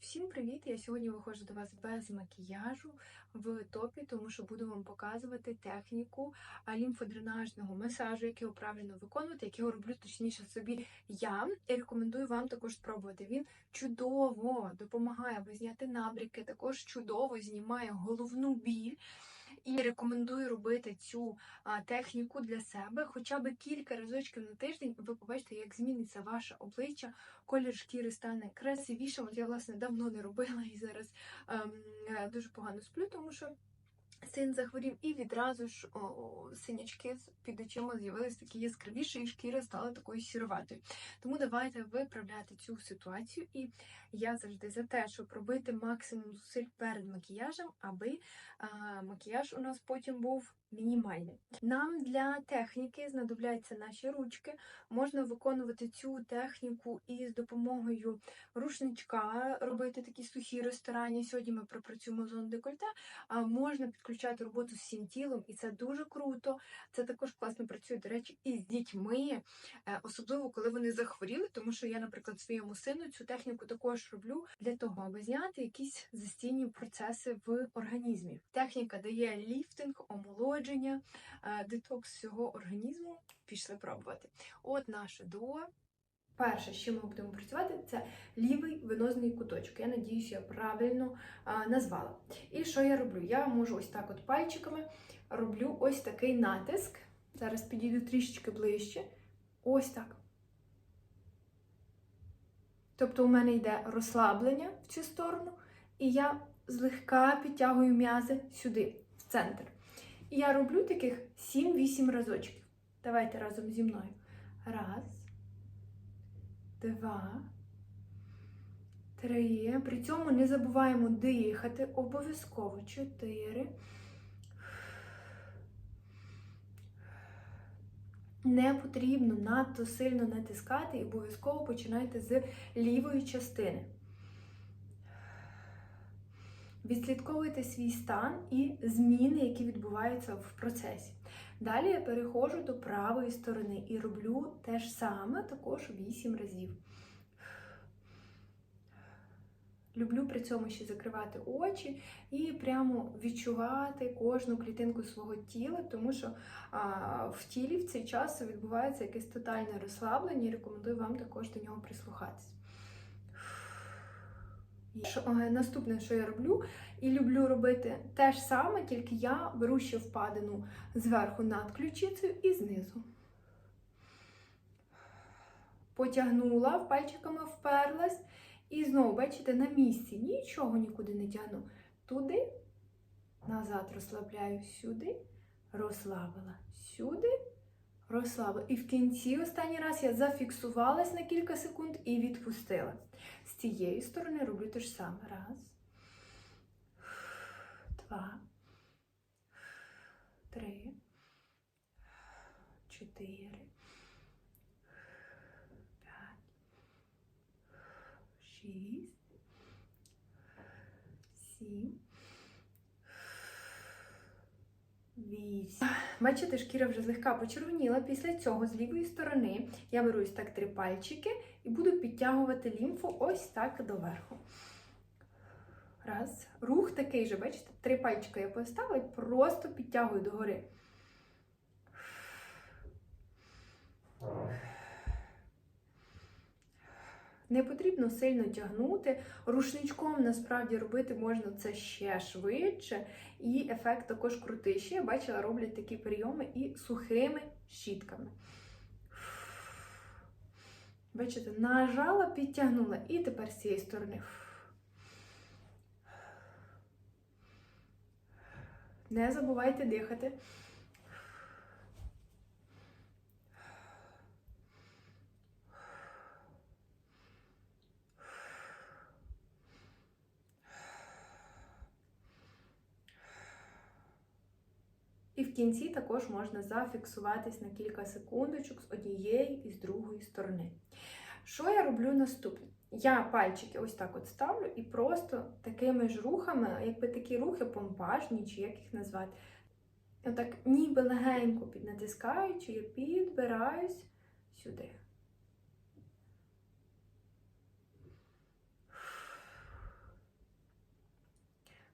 Всім привіт! Я сьогодні виходжу до вас без макіяжу в топі, тому що буду вам показувати техніку лімфодренажного масажу, який правильно виконувати, який роблю точніше собі я. І рекомендую вам також спробувати. Він чудово допомагає аби зняти набріки, також чудово знімає головну біль. І рекомендую робити цю техніку для себе хоча б кілька разочків на тиждень. Ви побачите, як зміниться ваше обличчя, колір шкіри стане красивішим. От я, власне, давно не робила і зараз ем, е, дуже погано сплю, тому що син захворів, і відразу ж о, синячки під очима з'явилися такі яскравіші, і шкіра стала такою сіроватою. Тому давайте виправляти цю ситуацію. І я завжди за те, щоб робити максимум зусиль перед макіяжем, аби а, макіяж у нас потім був мінімальний. Нам для техніки знадобляться наші ручки. Можна виконувати цю техніку із допомогою рушничка, робити такі сухі ресторані. Сьогодні ми пропрацюємо зону декольте. А можна підключати роботу з всім тілом, і це дуже круто. Це також класно працює, до речі, і з дітьми, е, особливо коли вони захворіли, тому що я, наприклад, своєму сину цю техніку також роблю для того, аби зняти якісь застійні процеси в організмі. Техніка дає ліфтинг, омолодження, е, детокс всього організму. Пішли пробувати. От наше дуо. Перше, з чим ми будемо працювати, це лівий венозний куточок. Я надіюся, я правильно а, назвала. І що я роблю? Я можу ось так от пальчиками роблю ось такий натиск. Зараз підійду трішечки ближче. Ось так. Тобто у мене йде розслаблення в цю сторону, і я злегка підтягую м'язи сюди, в центр. Я роблю таких 7-8 разочків. Давайте разом зі мною. Раз, два, три. При цьому не забуваємо дихати. Обов'язково. Чотири. Не потрібно надто сильно натискати і обов'язково починайте з лівої частини. Відслідковуйте свій стан і зміни, які відбуваються в процесі. Далі я переходжу до правої сторони і роблю те ж саме також 8 разів. Люблю при цьому ще закривати очі і прямо відчувати кожну клітинку свого тіла, тому що а, в тілі в цей час відбувається якесь тотальне розслаблення, і рекомендую вам також до нього прислухатись. Е, Наступне, що я роблю, і люблю робити те ж саме, тільки я беру ще впадину зверху над ключицею і знизу. Потягнула, пальчиками вперлась. І знову, бачите, на місці нічого нікуди не тягну. Туди, назад розслабляю, сюди, розслабила, сюди, розслабила. І в кінці останній раз я зафіксувалась на кілька секунд і відпустила. З цієї сторони роблю те ж саме. Раз, два, три, чотири. п'ять, Шість, сім, вісім. Бачите, шкіра вже злегка почервоніла. Після цього з лівої сторони я беру ось так три пальчики і буду підтягувати лімфу ось так доверху. Раз. Рух такий же, бачите, три пальчики я поставила і просто підтягую догори. Не потрібно сильно тягнути. Рушничком насправді робити можна це ще швидше, і ефект також крутіший. Я бачила, роблять такі прийоми і сухими щітками. Бачите, нажала, підтягнула, і тепер з цієї сторони. Не забувайте дихати. В кінці також можна зафіксуватись на кілька секундочок з однієї і з другої сторони. Що я роблю наступне? Я пальчики ось так от ставлю і просто такими ж рухами, якби такі рухи помпажні, чи як їх назвати, отак ніби легенько піднатискаючи, я підбираюсь сюди.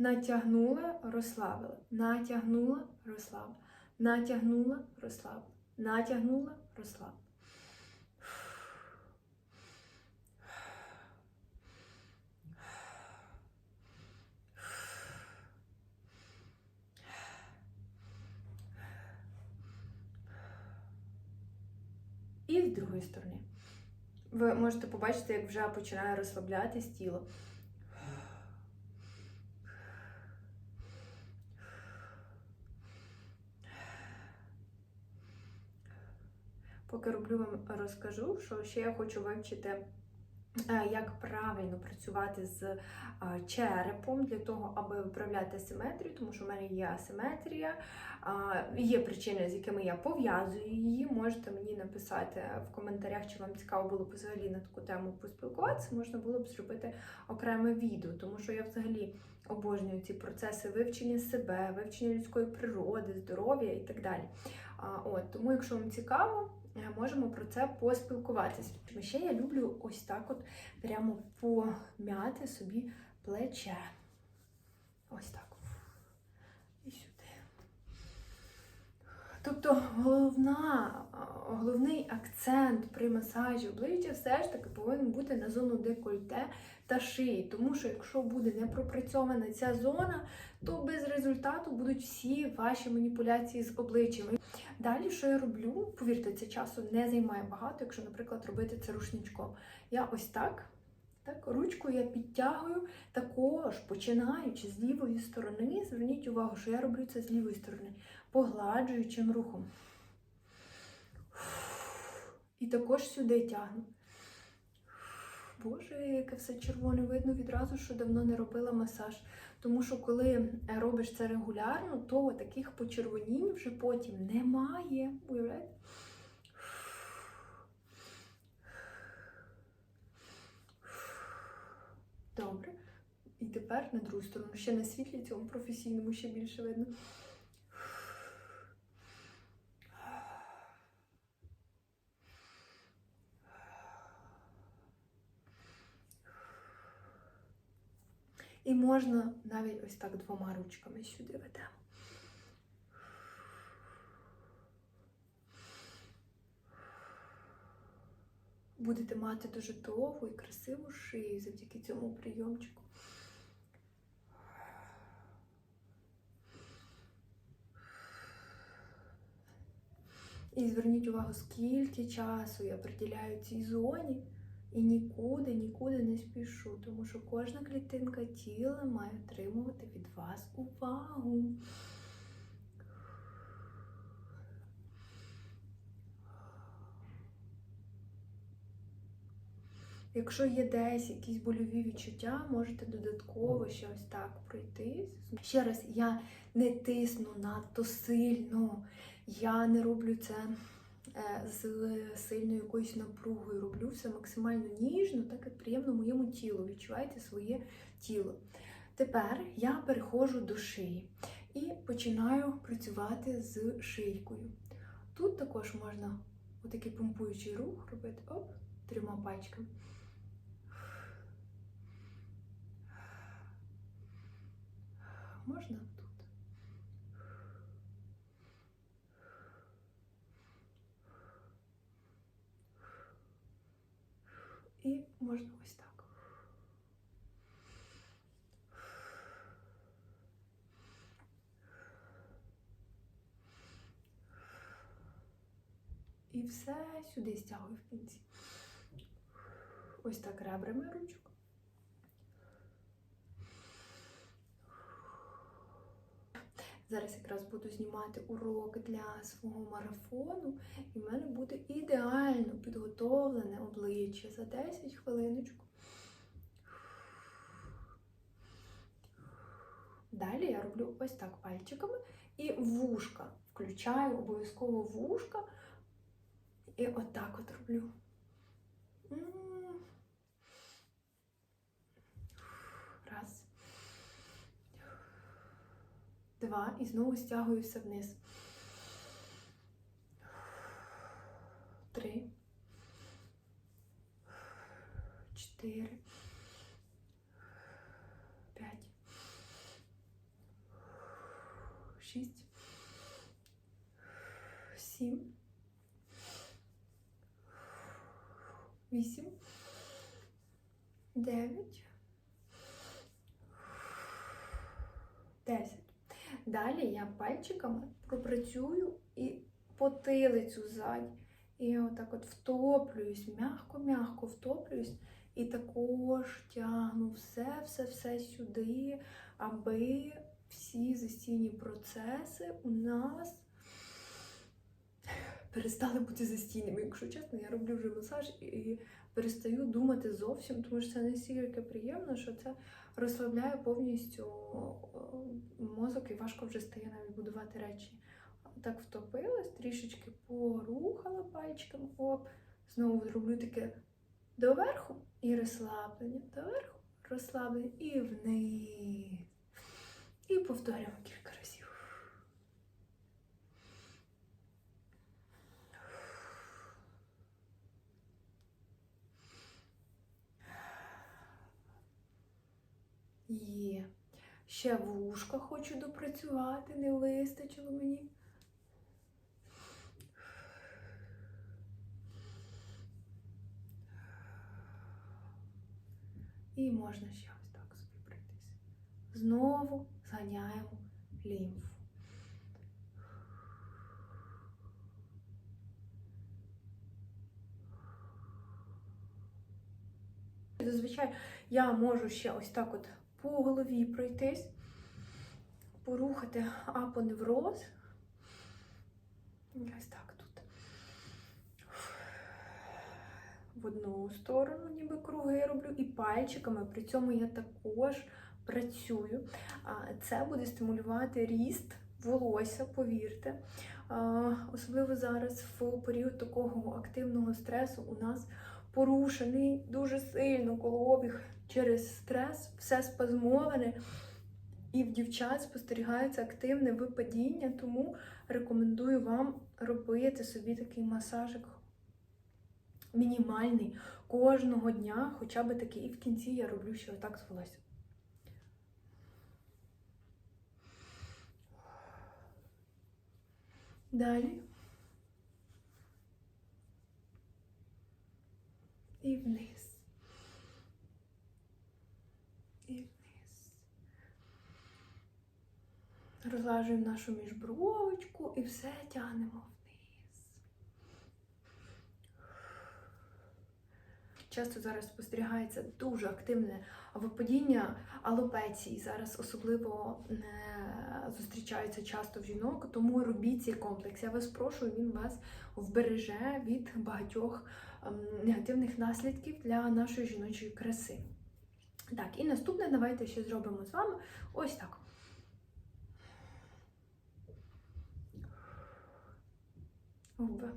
Натягнула, розслабила. Натягнула, розслабила. Натягнула, розслабила. Натягнула, розслабила. І з другої сторони. Ви можете побачити, як вже починає розслаблятись тіло. Поки роблю вам розкажу, що ще я хочу вивчити, е, як правильно працювати з е, черепом для того, аби виправляти асиметрію, тому що в мене є асиметрія, є причини, з якими я пов'язую її. Можете мені написати в коментарях, чи вам цікаво було б взагалі на таку тему поспілкуватися. Можна було б зробити окреме відео, тому що я взагалі обожнюю ці процеси вивчення себе, вивчення людської природи, здоров'я і так далі. От тому, якщо вам цікаво. Е, можемо про це поспілкуватися. Ще я люблю ось так от прямо пом'яти собі плече. Ось так. І сюди. Тобто головна, головний акцент при масажі обличчя все ж таки повинен бути на зону декольте та шиї. Тому що якщо буде не пропрацьована ця зона, то без результату будуть всі ваші маніпуляції з обличчям. Далі, що я роблю, повірте, це часу не займає багато, якщо, наприклад, робити це рушничком. Я ось так, так, ручку я підтягую, також починаючи з лівої сторони, зверніть увагу, що я роблю це з лівої сторони, погладжуючим рухом. І також сюди тягну. Боже, яке все червоне видно відразу, що давно не робила масаж. Тому що коли робиш це регулярно, то таких почервонінь вже потім немає. Уявляєте? Добре. І тепер на другу сторону. Ще на світлі цьому професійному ще більше видно. І можна навіть ось так двома ручками сюди ведемо. Будете мати дуже довгу і красиву шию завдяки цьому прийомчику. І зверніть увагу, скільки часу я приділяю цій зоні. І нікуди, нікуди не спішу, тому що кожна клітинка тіла має отримувати від вас увагу. Якщо є десь якісь больові відчуття, можете додатково ще ось так пройтись. Ще раз, я не тисну надто сильно, я не роблю це з сильною якоюсь напругою. Роблю все максимально ніжно, так як приємно моєму тілу. Відчувайте своє тіло. Тепер я переходжу до шиї і починаю працювати з шийкою. Тут також можна отакий помпуючий рух робити оп, трьома пальчиками. Можна І можна ось так. І все сюди стягую в кінці. Ось так ребрами ручок. Зараз якраз буду знімати урок для свого марафону, і в мене буде ідеально підготовлене обличчя за 10 хвилиночку. Далі я роблю ось так пальчиками і вушка. Включаю обов'язково вушка і отак от роблю. Два і знову стягую все вниз. Три. Чотири. П'ять. шість, сім, вісім, дев'ять, десять. Далі я пальчиками пропрацюю і потилицю ззаді. І отак от втоплююсь, м'яко-м'яко втоплююсь. І також тягну все-все-все сюди, аби всі застійні процеси у нас перестали бути застійними. Якщо чесно, я роблю вже масаж і перестаю думати зовсім, тому що це настільки приємно, що це розслабляє повністю е, мозок і важко вже стає навіть будувати речі. Так втопилась, трішечки порухала пальчиком, оп, знову зроблю таке доверху і розслаблення, доверху, розслаблення і вниз. І повторюємо кілька разів. Є. Ще вушка хочу допрацювати, не вистачило мені. І можна ще ось так собі пройтись. Знову зганяємо лімфу. Зазвичай я можу ще ось так от по голові пройтись, порухати апоневроз. Ось так тут. В одну сторону, ніби круги роблю, і пальчиками. При цьому я також працюю. Це буде стимулювати ріст волосся, повірте. Особливо зараз в період такого активного стресу у нас порушений дуже сильно колообіг через стрес, все спазмоване. І в дівчат спостерігається активне випадіння, тому рекомендую вам робити собі такий масажик мінімальний кожного дня, хоча б такий. І в кінці я роблю ще отак з волоссям. Далі. І вниз. І вниз. Розлажуємо нашу міжбровочку і все тягнемо вниз. Часто зараз спостерігається дуже активне випадіння алопеції. Зараз особливо не зустрічається часто в жінок, тому робіть цей комплекс. Я вас прошу, він вас вбереже від багатьох ем, негативних наслідків для нашої жіночої краси. Так, і наступне давайте ще зробимо з вами ось так. Губи.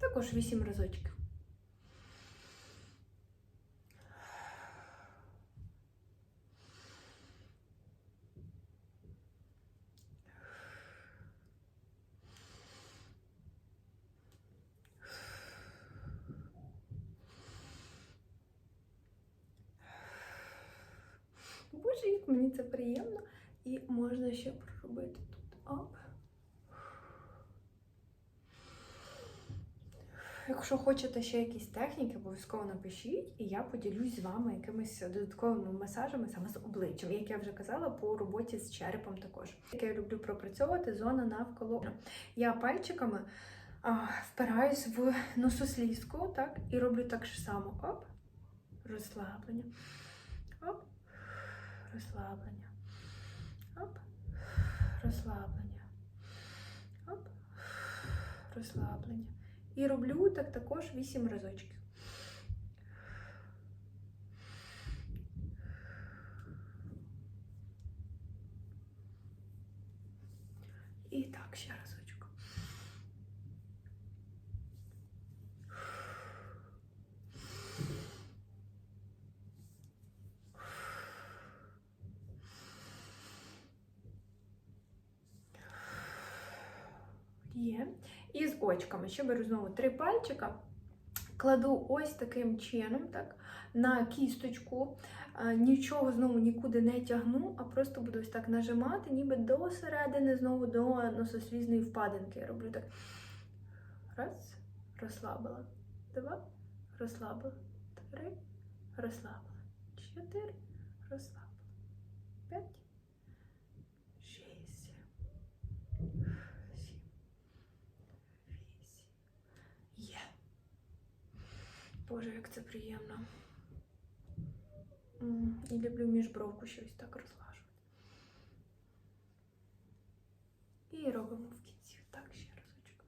Також вісім разочків. Мені це приємно. І можна ще проробити тут. Оп. Якщо хочете ще якісь техніки, обов'язково напишіть, і я поділюсь з вами якимись додатковими масажами саме з обличчям, як я вже казала, по роботі з черепом також. Як я люблю пропрацьовувати зона навколо. Я пальчиками а, впираюсь в носослізку, так, і роблю так же само. Оп, розслаблення. Оп, розслаблення. Оп, розслаблення. Оп, розслаблення. І роблю так також 8 разочків. І так, ще разочок. Є. І з очками. Ще беру знову три пальчика Кладу ось таким чином, так, на кісточку. Нічого знову нікуди не тягну, а просто буду ось так нажимати, ніби до середини, знову до носослізної впадинки. Я роблю так. Раз, розслабила. Два, розслабила. Три, розслабила. Чотири, розслабила. П'ять, шість, сім, вісім. Є. Боже, як це приємно. І люблю міжбровку щось так розлажувати. І робимо в кінці. Так, ще разочок.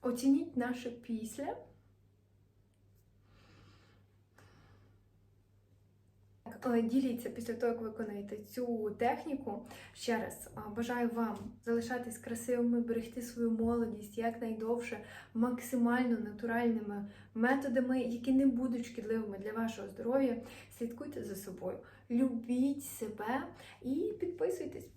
Оцініть наше після. Так, е, Діліться після того, як виконаєте цю техніку. Ще раз бажаю вам залишатись красивими, берегти свою молодість якнайдовше, максимально натуральними методами, які не будуть шкідливими для вашого здоров'я. Слідкуйте за собою, любіть себе і підписуйтесь.